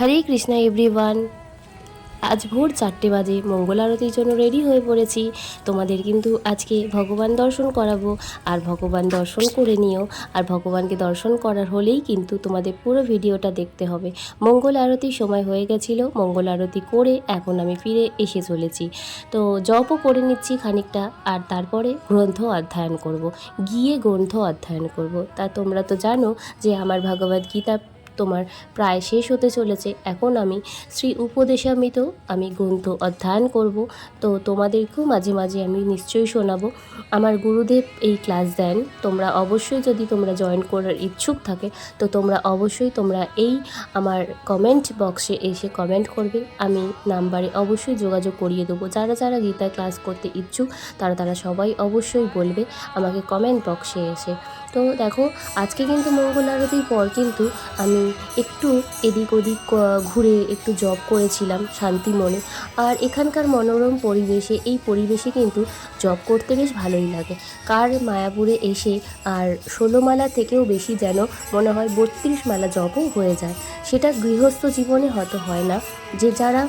হরে Krishna everyone. আজ ভোর চারটে বাজে, মঙ্গল আরতির জন্য রেডি হয়ে পড়েছি। তোমাদের কিন্তু আজকে ভগবান দর্শন করাবো, আর ভগবান দর্শন করে নিও। আর ভগবানকে দর্শন করার হলেই কিন্তু তোমাদের পুরো ভিডিওটা দেখতে হবে। মঙ্গল আরতির সময় হয়ে গেছিল, মঙ্গল আরতি করে এখন আমি ফিরে এসে চলেছি। তো জপও করে নিচ্ছি খানিকটা, আর তারপরে গ্রন্থ অধ্যয়ন করব। গিয়ে গ্রন্থ অধ্যয়ন করব। তা তোমরা তো জানো যে আমার ভগবদ গীতা তোমার প্রায় শেষ হতে চলেছে। এখন আমি শ্রী উপদেশামৃত আমি গ্রন্থ অধ্যয়ন করব। তো তোমাদেরকেও মাঝে মাঝে আমি নিশ্চয়ই শোনাবো। আমার গুরুদেব এই ক্লাস দেন। তোমরা অবশ্যই যদি তোমরা জয়েন করার ইচ্ছুক থাকে, তো তোমরা অবশ্যই তোমরা এই আমার কমেন্ট বক্সে এসে কমেন্ট করবে। আমি নাম্বারে অবশ্যই যোগাযোগ করিয়ে দেবো। যারা যারা গীতা ক্লাস করতে ইচ্ছুক, তারা তারা সবাই অবশ্যই বলবে আমাকে কমেন্ট বক্সে এসে। তো দেখো, আজকে কিন্তু মঙ্গল আরতির পর কিন্তু আমি একটু এদিক ওদিক ঘুরে একটু জব করেছিলাম শান্তি মনে। আর এখানকার মনোরম পরিবেশে, এই পরিবেশে কিন্তু জব করতে বেশ ভালোই লাগে। কার মায়াপুরে এসে আর ষোলো মালা থেকেও বেশি যেন মনে হয় বত্রিশ মালা জবও হয়ে যায়। সেটা গৃহস্থ জীবনে হয়তো হয় না। যে যারা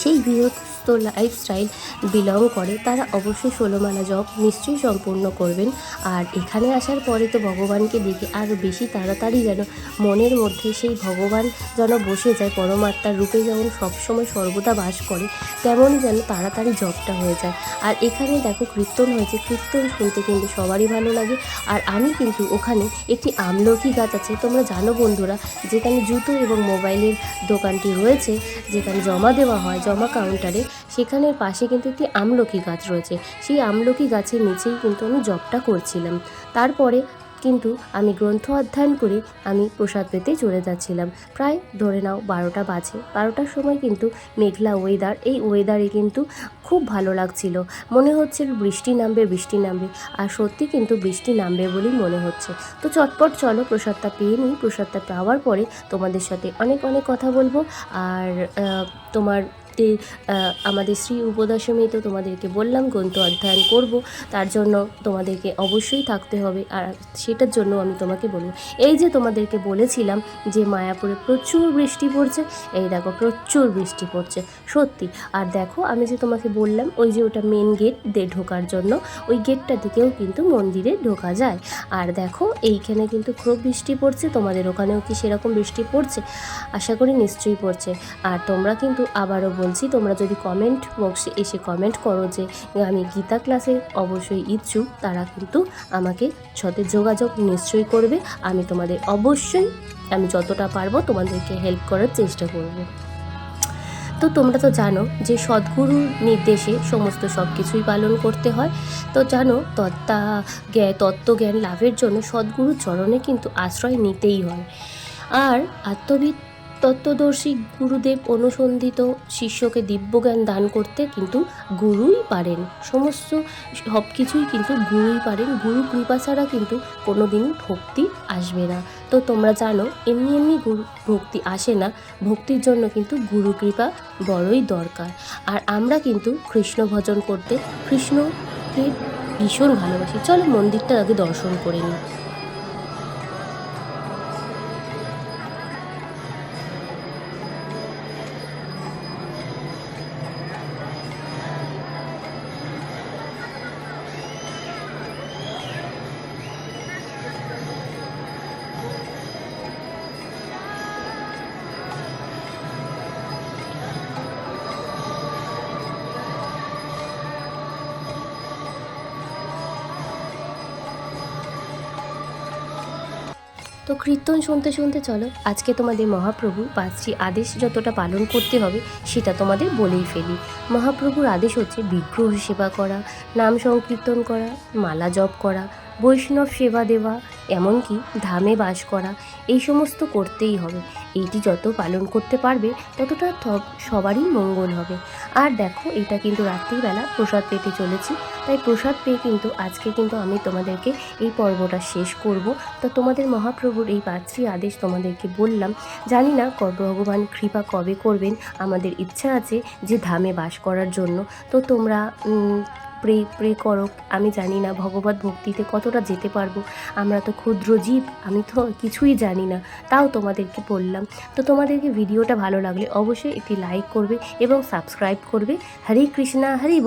সেই গৃহস্থ লাইফস্টাইল বিলং করে, তারা অবশ্যই ষোলোমালা জব নিশ্চয়ই সম্পূর্ণ করবেন। আর এখানে আসার পরে তো ভগবানকে দেখে আরও বেশি তাড়াতাড়ি যেন মনের মধ্যে সেই ভগবান যেন বসে যায়, পরমাত্মার রূপে যেমন সবসময় সর্বদা বাস করে, তেমনই যেন তাড়াতাড়ি জবটা হয়ে যায়। আর এখানে দেখো কীর্তন হয়েছে, কীর্তন শুনতে কিন্তু সবারই ভালো লাগে। আর আমি কিন্তু ওখানে একটি আমলকি গাছ আছে, তোমরা জানো বন্ধুরা, যেখানে জুতো এবং মোবাইলের দোকানটি রয়েছে, যেখানে জমা দেওয়া হয়, জমা কাউন্টারে সেখানের পাশে কিন্তু একটি আমলকি গাছ রয়েছে। সেই আমলকি গাছের নিচেই কিন্তু আমি জবটা করছিলাম। তারপরে কিন্তু আমি গ্রন্থ অধ্যয়ন করে আমি প্রসাদ পেতে চলে যাচ্ছিলাম। প্রায় ধরে নাও বারোটা বাজে। বারোটার সময় কিন্তু মেঘলা ওয়েদার এই ওয়েদারে কিন্তু খুব ভালো লাগছিল। মনে হচ্ছে বৃষ্টি নামবে বৃষ্টি নামবে। আর সত্যি কিন্তু বৃষ্টি নামবে বলেই মনে হচ্ছে। তো চটপট চলো প্রসাদটা পেয়ে নিই। প্রসাদটা পাওয়ার পরে তোমাদের সাথে অনেক অনেক কথা বলব। আর তোমার তে, আমাদের শ্রী উপদশমী তো তোমাদেরকে বললাম গ্রন্থ অধ্যয়ন করব। তার জন্য তোমাদেরকে অবশ্যই থাকতে হবে। আর সেটার জন্য আমি তোমাকে বলব। এই যে তোমাদেরকে বলেছিলাম যে মায়াপুরে প্রচুর বৃষ্টি পড়ছে এই দেখো প্রচুর বৃষ্টি পড়ছে সত্যি। আর দেখো আমি যে তোমাকে বললাম ওই যে ওটা মেন গেট দিয়ে ঢোকার জন্য ওই গেটটা দিকেও কিন্তু মন্দিরে ঢোকা যায়। আর দেখো এইখানে কিন্তু খুব বৃষ্টি পড়ছে তোমাদের ওখানেও কি সেরকম বৃষ্টি পড়ছে? আশা করি নিশ্চয়ই পড়ছে। আর তোমরা কিন্তু আবারও বলছি, তোমরা যদি কমেন্ট বক্সে এসে কমেন্ট করো যে আমি গীতা ক্লাসে অবশ্যই ইচ্ছুক, তারা কিন্তু আমাকে সাথে যোগাযোগ নিশ্চয়ই করবে। আমি তোমাদের অবশ্যই, আমি যতটা পারব তোমাদেরকে হেল্প করার চেষ্টা করব। তো তোমরা তো জানো যে সদ্গুরুর নির্দেশে সমস্ত সব কিছুই পালন করতে হয়। তো জানো তত্ত্বা জ্ঞা, তত্ত্বজ্ঞান লাভের জন্য সদ্গুরুর চরণে কিন্তু আশ্রয় নিতেই হয়। আর আত্মবিদ তত্ত্বদর্শী গুরুদেব অনুসন্ধিত শিষ্যকে দিব্যজ্ঞান দান করতে কিন্তু গুরুই পারেন। সমস্ত সব কিছুই কিন্তু গুরুই পারেন। গুরু কৃপা ছাড়া কিন্তু কোনো দিনই ভক্তি আসবে না। তো তোমরা জানো, এমনি এমনি গুরু ভক্তি আসে না। ভক্তির জন্য কিন্তু গুরু কৃপা বড়ই দরকার। আর আমরা কিন্তু কৃষ্ণ ভজন করতে কৃষ্ণকে ভীষণ ভালোবাসি। চলো মন্দিরটা আগে দর্শন করে নিই। তো কীর্তন শুনতে শুনতে চলো, আজকে তোমাদের মহাপ্রভু পাঁচটি আদেশ যতটা পালন করতে হবে সেটা তোমাদের বলেই ফেলি। মহাপ্রভুর আদেশ হচ্ছে বিগ্রহ সেবা করা, নাম সংকীর্তন করা, মালা জপ করা বৈষ্ণব সেবা দেওয়া, এমনকি ধামে বাস করা, এই সমস্ত করতেই হবে। এইটি যত পালন করতে পারবে, ততটা সবারই মঙ্গল হবে। আর দেখো, এটা কিন্তু রাত্রিবেলা প্রসাদ পেতে চলেছি। তাই প্রসাদ পেয়ে কিন্তু আজকে কিন্তু আমি তোমাদেরকে এই পর্বটা শেষ করব। তো তোমাদের মহাপ্রভুর এই পাঁচটি আদেশ তোমাদেরকে বললাম। জানি না ভগবান কৃপা কবে করবেন। আমাদের ইচ্ছা আছে যে ধামে বাস করার জন্য। তো তোমরা প্রে প্রে করো। আমি জানি না ভগবত ভক্তিতে কতটা যেতে পারব। আমরা তো ক্ষুদ্র জীব, আমি তো কিছুই জানি না। তাও তোমাদেরকে বললাম। তো তোমাদেরকে ভিডিওটা ভালো লাগলে অবশ্যই একটি লাইক করবে এবং সাবস্ক্রাইব করবে। হরে কৃষ্ণা, হরি।